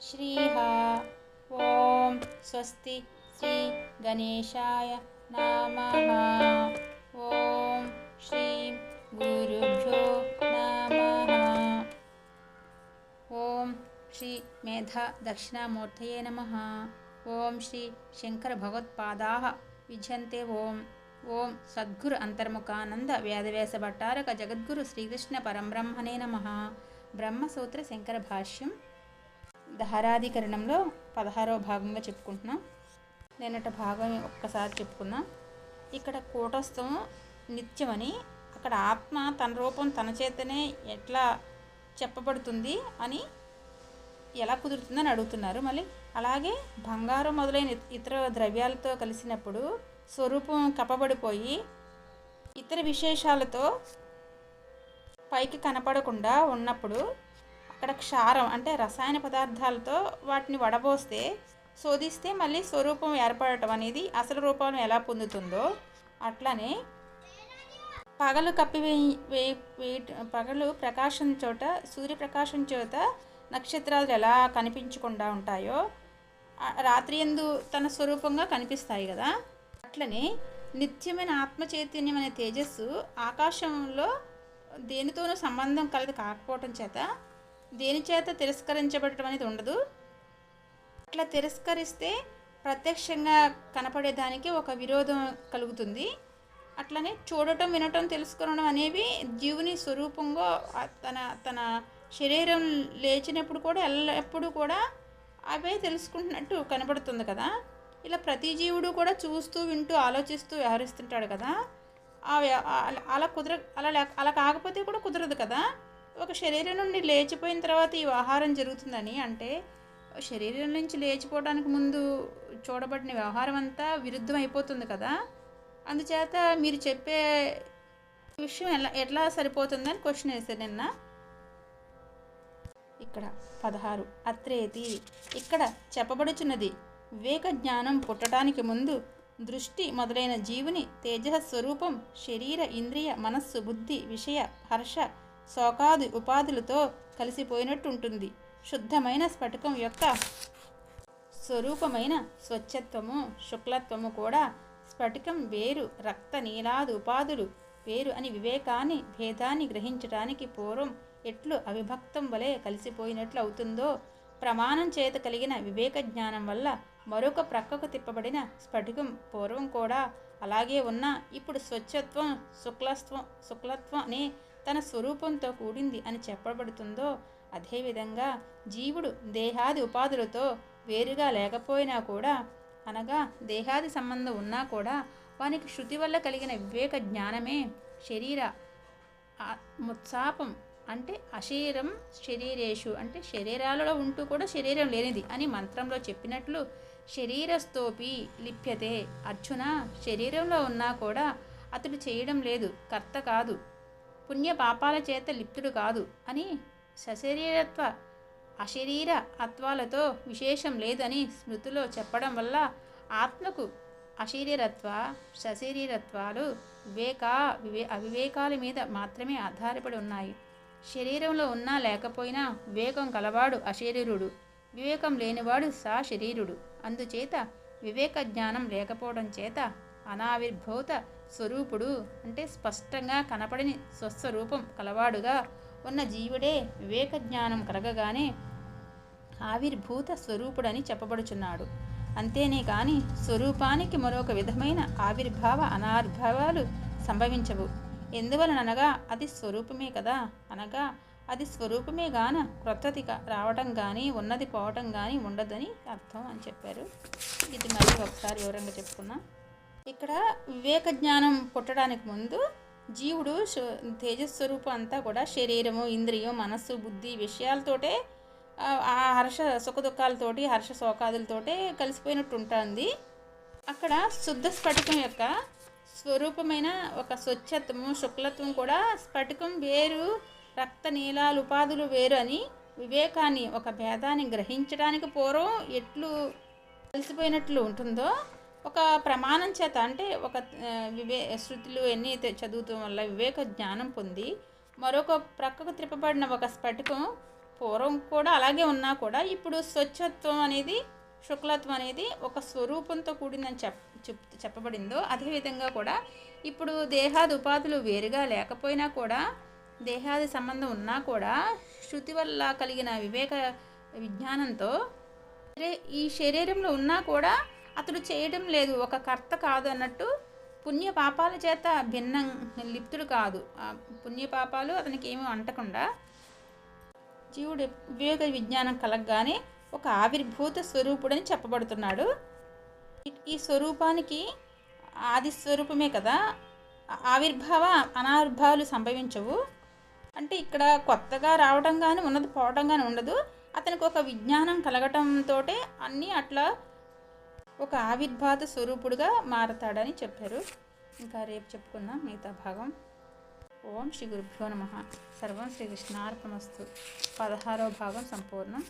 శ్రీహ ఓం స్వస్తి శ్రీ గణేశాయ నమః ఓం శ్రీం గురుభ్యో నమః ఓం శ్రీ మేధా దక్షిణామూర్తయే నమ ఓం శ్రీ శంకర భగవత్పాదా విజయంతే ఓం ఓం సద్గురు అంతర్ముఖానంద వేదవ్యాస భట్టారక జగద్గురు శ్రీకృష్ణ పరంబ్రహ్మణే నమ బ్రహ్మసూత్ర శంకర భాష్యం ధారాధికరణంలో పదహారవ భాగంగా చెప్పుకుంటున్నాం. నిన్నట భాగం ఒక్కసారి చెప్పుకుందాం? ఇక్కడ కూటస్థం నిత్యమని అక్కడ ఆత్మ తన రూపం తన చేతనే ఎట్లా చెప్పబడుతుంది అని ఎలా కుదురుతుందని అడుగుతున్నారు. మళ్ళీ అలాగే బంగారం మొదలైన ఇతర ద్రవ్యాలతో కలిసినప్పుడు స్వరూపం కప్పబడిపోయి ఇతర విశేషాలతో పైకి కనపడకుండా ఉన్నప్పుడు అక్కడ క్షారం అంటే రసాయన పదార్థాలతో వాటిని వడబోస్తే శోధిస్తే మళ్ళీ స్వరూపం ఏర్పడటం అనేది అసలు రూపం ఎలా పొందుతుందో అట్లనే పగలు కప్పి వేయి పగలు ప్రకాశం చోట సూర్యప్రకాశం చోట నక్షత్రాలు ఎలా కనిపించకుండా ఉంటాయో రాత్రి ఎందు తన స్వరూపంగా కనిపిస్తాయి కదా. అట్లనే నిత్యమైన ఆత్మ చైతన్యం అనే తేజస్సు ఆకాశంలో దేనితోనూ సంబంధం కలది కాకపోవటం చేత దేని చేత తిరస్కరించబడటం అనేది ఉండదు. అట్లా తిరస్కరిస్తే ప్రత్యక్షంగా కనపడేదానికి ఒక విరోధం కలుగుతుంది. అట్లనే చూడటం వినటం తెలుసుకోవడం అనేవి జీవుని స్వరూపంగా తన తన శరీరం లేచినప్పుడు కూడా ఎల్లప్పుడూ కూడా అవే తెలుసుకుంటున్నట్టు కనబడుతుంది కదా. ఇలా ప్రతి జీవుడు కూడా చూస్తూ వింటూ ఆలోచిస్తూ వ్యవహరిస్తుంటాడు కదా. ఆ వ్య- అలా- కుదర అలా లేక అలా కాకపోతే కూడా కుదరదు కదా. ఒక శరీరం నుండి లేచిపోయిన తర్వాత ఈ వ్యవహారం జరుగుతుందని అంటే శరీరం నుంచి లేచిపోవడానికి ముందు చూడబడిన వ్యవహారం అంతా విరుద్ధం అయిపోతుంది కదా. అందుచేత మీరు చెప్పే విషయం ఎలా ఎట్లా సరిపోతుందని క్వశ్చన్ వేశారు నిన్న. ఇక్కడ పదహారు. అత్రేతి. ఇక్కడ చెప్పబడుచున్నది వివేక జ్ఞానం పుట్టడానికి ముందు దృష్టి మొదలైన జీవుని తేజస్వరూపం శరీర ఇంద్రియ మనస్సు బుద్ధి విషయ హర్ష శోకాది ఉపాధులతో కలిసిపోయినట్టు ఉంటుంది శుద్ధమైన స్ఫటికం యొక్క స్వరూపమైన స్వచ్ఛత్వము శుక్లత్వము కూడా స్ఫటికం వేరు రక్త నీలాది ఉపాధులు వేరు అని వివేకాన్ని భేదాన్ని గ్రహించడానికి పూర్వం ఎట్లు అవిభక్తం వలె కలిసిపోయినట్లు అవుతుందో ప్రమాణం చేత కలిగిన వివేక జ్ఞానం వల్ల మరొక ప్రక్కకు తిప్పబడిన స్ఫటికం పూర్వం కూడా అలాగే ఉన్న ఇప్పుడు స్వచ్ఛత్వం శుక్లత్వం శుక్లత్వం అనే తన స్వరూపంతో కూడింది అని చెప్పబడుతుందో అదేవిధంగా జీవుడు దేహాది ఉపాధులతో వేరుగా లేకపోయినా కూడా అనగా దేహాది సంబంధం ఉన్నా కూడా వానికి శృతి వల్ల కలిగిన వివేక జ్ఞానమే శరీర ముత్సాపం అంటే అశరీరం శరీరేషు అంటే శరీరాలలో ఉంటూ కూడా శరీరం లేనిది అని మంత్రంలో చెప్పినట్లు శరీరస్థోపి లిప్యతే. అర్జున శరీరంలో ఉన్నా కూడా అతడు చేయడం లేదు కర్త కాదు. పుణ్యపాపాల చేత లిప్తుడు కాదు అని సశరీరత్వ అశరీర అత్వాలతో విశేషం లేదని స్మృతిలో చెప్పడం వల్ల ఆత్మకు అశరీరత్వ సశరీరత్వాలు వివేక వివే అవివేకాల మీద మాత్రమే ఆధారపడి ఉన్నాయి. శరీరంలో ఉన్నా లేకపోయినా వివేకం కలవాడు అశరీరుడు వివేకం లేనివాడు సా శరీరుడు అందుచేత వివేక జ్ఞానం లేకపోవడం చేత అనావిర్భూత స్వరూపుడు అంటే స్పష్టంగా కనపడని స్వస్వరూపం కలవాడుగా ఉన్న జీవుడే వివేక జ్ఞానం కలగగానే ఆవిర్భూత స్వరూపుడని చెప్పబడుచున్నాడు. అంతేనే కాని స్వరూపానికి మరొక విధమైన ఆవిర్భావ అనార్భావాలు సంభవించవు. ఎందువలననగా అది స్వరూపమే కదా? అనగా అది స్వరూపమే గాన క్రొత్తది రావటం కానీ ఉన్నది పోవటం కానీ ఉండదని అర్థం అని చెప్పారు. ఇది మళ్ళీ ఒకసారి వివరంగా చెప్పుకున్నాను ఇక్కడ వివేక జ్ఞానం పుట్టడానికి ముందు జీవుడు తేజస్వరూపం అంతా కూడా శరీరము ఇంద్రియం మనస్సు బుద్ధి విషయాలతోటే ఆ ఆ హర్ష సుఖదుఖాలతోటి హర్ష శోకాదులతోటే కలిసిపోయినట్టు ఉంటుంది అక్కడ శుద్ధ స్ఫటికం యొక్క స్వరూపమైన ఒక స్వచ్ఛత్వము శుక్లత్వం కూడా స్ఫటికం వేరు రక్త నీలాలు ఉపాధులు వేరు అని వివేకాన్ని ఒక భేదాన్ని గ్రహించడానికి పూర్వం ఎట్లు కలిసిపోయినట్లు ఉంటుందో ఒక ప్రమాణం చేత అంటే ఒక వివే శృతులు ఎన్ని చదువుతూ చదువుతాం వల్ల వివేక జ్ఞానం పొంది మరొక ప్రక్కకు త్రిప్పబడిన ఒక స్ఫటికం పూర్వం కూడా అలాగే ఉన్నా కూడా ఇప్పుడు స్వచ్ఛత్వం అనేది శుక్లత్వం అనేది ఒక స్వరూపంతో కూడిందని చెప్ చెప్ చెప్పబడిందో అదేవిధంగా కూడా ఇప్పుడు దేహాది ఉపాధులు వేరుగా లేకపోయినా కూడా దేహాది సంబంధం ఉన్నా కూడా శృతి వల్ల కలిగిన వివేక విజ్ఞానంతో ఈ శరీరంలో ఉన్నా కూడా అతడు చేయడం లేదు. ఒక కర్త కాదు అన్నట్టు పుణ్యపాపాల చేత భిన్నం లిప్తుడు కాదు. ఆ పుణ్యపాపాలు అతనికి ఏమీ అంటకుండా జీవుడు వివేక విజ్ఞానం కలగగానే ఒక ఆవిర్భూత స్వరూపుడని చెప్పబడుతున్నాడు. ఈ- స్వరూపానికి ఆది స్వరూపమే కదా. ఆవిర్భావ అనావిర్భావాలు సంభవించవు. అంటే ఇక్కడ కొత్తగా రావడం కానీ ఉన్నది పోవడం కానీ ఉండదు. అతనికి ఒక విజ్ఞానం కలగటంతో అన్నీ అట్లా ఒక ఆవిర్భాత స్వరూపుడుగా మారతాడని చెప్పారు. ఇంకా రేపు చెప్పుకుందాం మిగతా భాగం. ఓం శ్రీ గురుభ్యో నమ. సర్వం శ్రీ కృష్ణార్పణమస్తు. పదహారవ భాగం సంపూర్ణం.